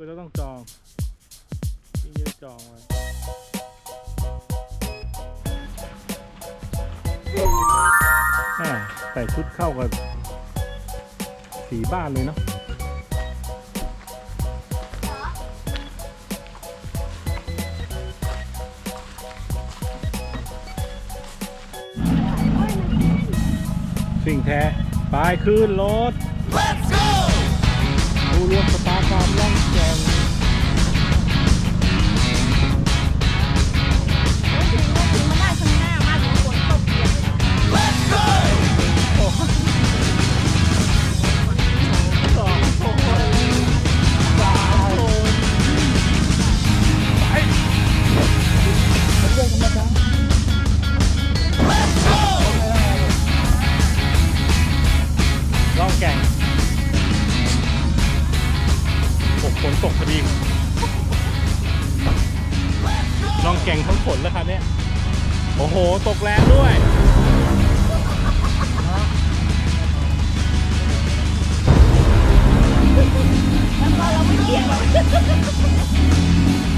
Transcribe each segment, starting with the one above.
ดูแล้วต้องจองที่ยืดจองไว้อ่าใส่ชุดเข้ากับสีบ้านเลยเนาะสิ่งแท้ ไปขึ้นรถผู้ร่วม ส Ha ha ha!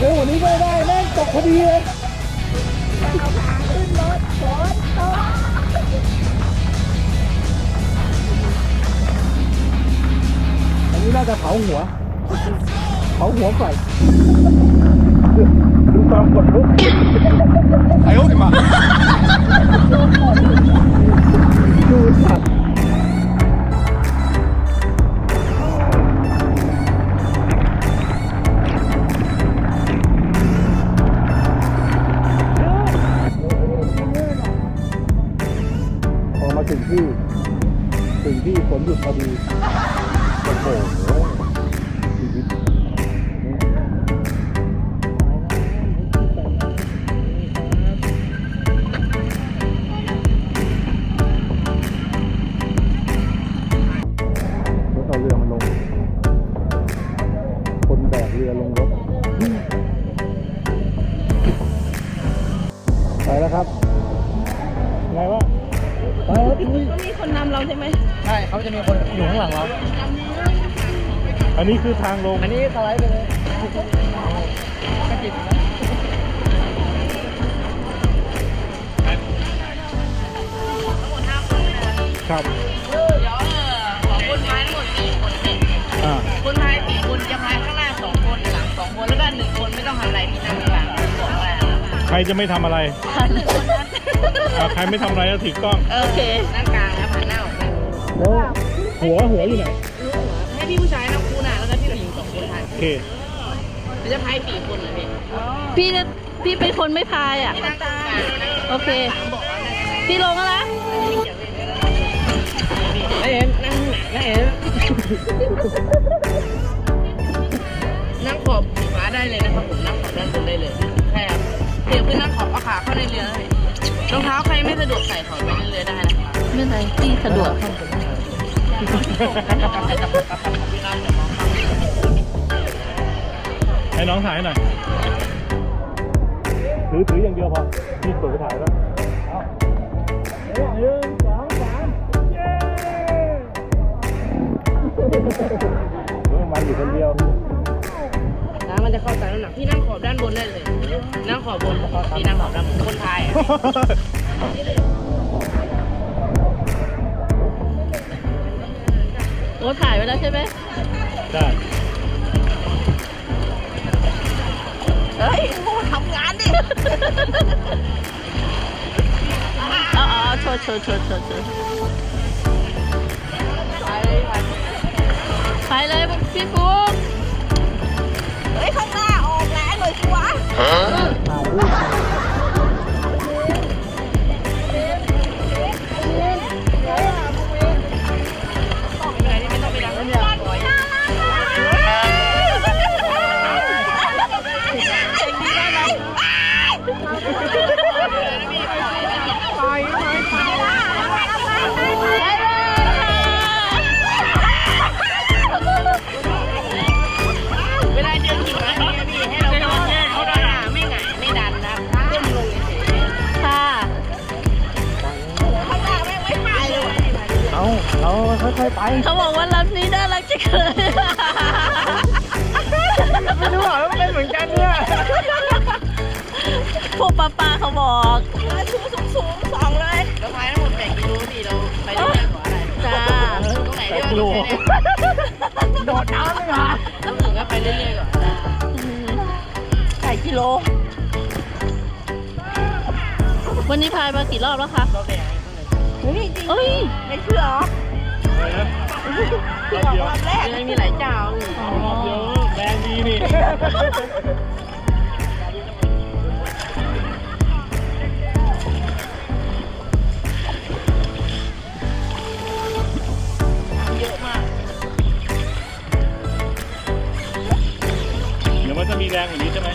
โอ้โหวันนี้ไม่ได้แม่งตกพอดีเลยอันนี้น่าจะเผาหัว เผาหัวก่อนดูความกดลุกไอ้โอ้ยมาดูสัตว์ ที่ถึงที่ฝนหยุดพอดีโอ้โหชีวิตรถเอเรือลงคนแบกเรือลงรถไปแล้วครับ ไงวะ ไปแล้วพี่ก็มีคนนำเราใช่ไหมใช่เขาจะมีคนอยู่ข้างหลังเรา อันนี้คือทางลงอันนี้สไลด์ไปเลยก็จิบนะครับเดี๋ยวเออของคนพายทั้งหมดสี่คนเนี่ยอ่าคนพายสี่คนจะพายข้างหน้าสองคนหลังสองคนแล้วก็หนึ่งคนไม่ต้องทำอะไรที่นั่งกลางบอกว่าใครจะไม่ทำอะไรหนึ่งคนนั้น อ่าใครไม่ทำอะไรก็ถือกล้อง โอเคนั่งกลางแล้วผ่านหน้าออกไปแล้วหัวหัวอยู่ไหน รู้หัวให้พี่ผู้ชายนั่งคู่หน้าแล้วก็พี่ผู้หญิงสองคนพายโอเคเราจะพายสี่คนเหรอพี่พี่จะพี่เป็นคนไม่พายอะ พี่นั่งกลางโอเค บอกว่านั่งพี่ลงแล้วนะไม่เห็นนั่งไม่เห็นนั่งขอบสีฟ้าได้เลยนะครับผมนั่งขอบด้านบนได้เลยแค่เดี๋ยวขึ้นนั่งขอบเอาขาเข้าในเรือเลย รองเท้าใครไม่สะดวกใส่ถอดไว้ในเรือได้นะคะไม่เป็นไรพี่สะดวกค่ะให้น้องถ่ายหน่อย ถือถืออย่างเดียวพอนี่เปิดไปถ่ายแล้วเอาหนึ่งสองสามเย้เออมาอยู่คนเดียวน้ำ มันจะเข้าใจน้ำหนักพี่นั่งขอบด้านบนได้เลย นั่งขอบบนพี่นั่งขอบด้านบนคนไทยอะโอ้ถ่ายไว้แล้วใช่ไหมได้เฮ้ยโมทำงานดิ เอาเอาเอาโชษโทษโทษโทษโทษไปเลยไปไปเลยพี่ฟุ๊กเฮ้ย ข้างหน้า ไปเขาบอกว่าลำนี้น่ารักจังเลยไม่รู้อะมันเป็นเหมือนกันเนี่ยพวกป้าป้าเขาบอกชูสูงสูงๆสองเลยเราพายทั้งหมด8กิโลพี่เราไปเรื่อยๆกว่าอะไรจ้าตรงไหนที่ว่าเราใช้ได้โดดน้ำเลยอะต้องถึงก็ไปเรื่อยๆก่อนใส่กิโล วันนี้พายมากี่รอบแล้วคะเราแดงเฮ้ยจริงเอ้ยไม่เชื่อ เหรอที่ออกรอบแรกยังมีหลายเจ้าอยู่เดี๋ยวแรงดีนี่เยอะมาก เดี๋ยวมันจะมีแรงอย่างนี้ใช่ไหม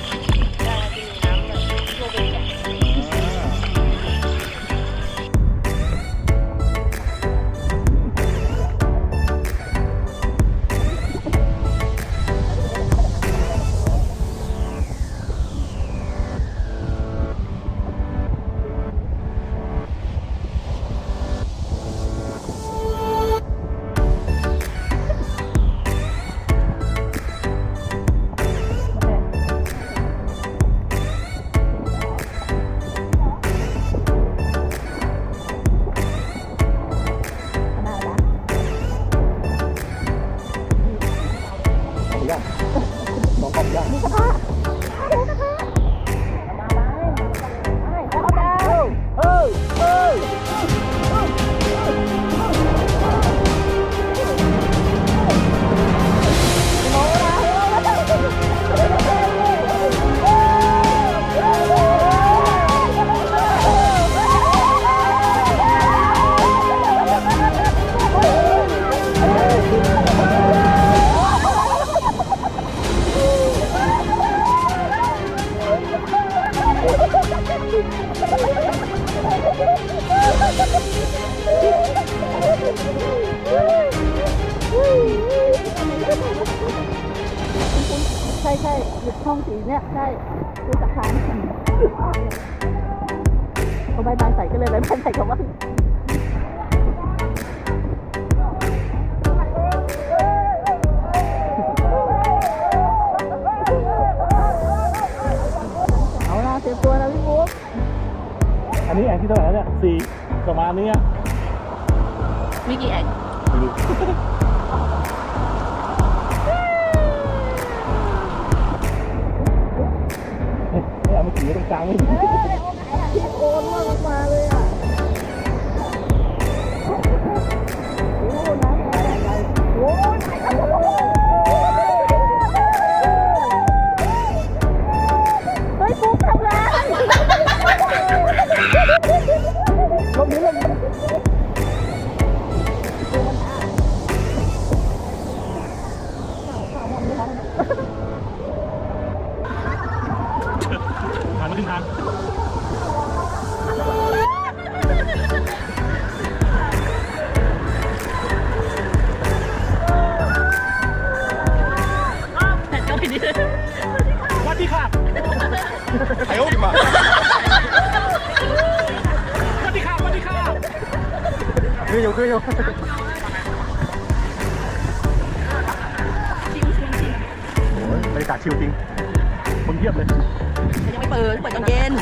ใช่ใช่หยุดช่องสีเนี่ยใช่ดูสักครั้งเขาใบบานใส่ก็เลยใบบานใส่เขาว่า นนี้แอนที่เท่าไหร่แล้วเนี่ยสี่ประมาณนี้อะมีกี่แอคไม่รู้เอ๊ะเอามาขี่ตรงกลางไม่ดีที่โอนว่ามันมาเลย ออยู่คืออยู่โอ้ยบรรยากาศชิลจริงคนเยียบเลย ยังไม่เปิดเปิดตอนเย็น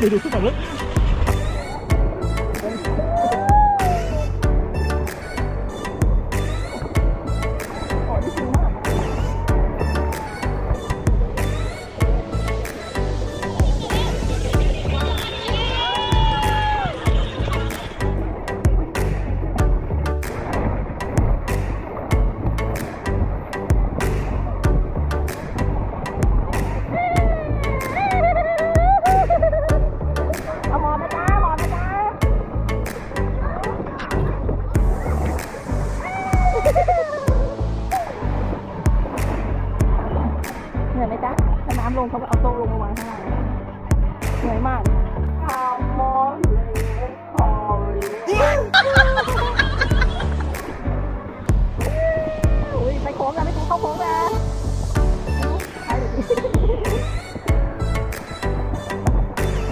ดูดูฝั่งนู้ นื่อยไหมจ๊ะถ้าน้ำลงเขาก็เอาโต๊ะลงมาวางข้างล่างเหนื่อยมากมอนเลยคอยอุ้ยไปโค้งกันไม่ถูกเข้าโค้งนะไปเลย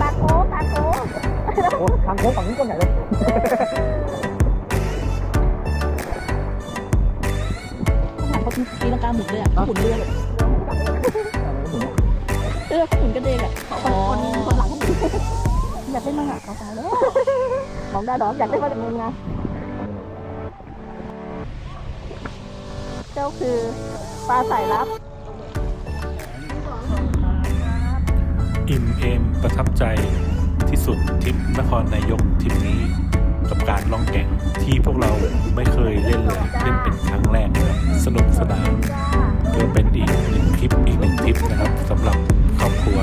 ตาโค้งตาโค้งโอ้ทางโค้งฝั่งนี้ก็ใหญ่เลยข้างหลังเขาตีลังกาหมุนเลยอะหมุนเรือเลย อยากได้มั่งอะเขาตายแล้วมองได้หรออยากได้มาจากมึงไงเจ้าคือปลาสายลับอิ่มเอมประทับใจที่สุดทริปนครนายกทริปนี้ กับการล่องแก่งที่พวกเราไม่เคยเล่นเลยเล่นเป็นครั้งแรกนะครับสนุกสนานก็เป็นอีกหนึ่งคลิปอีกหนึ่งทริปนะครับสำหรับครอบครัว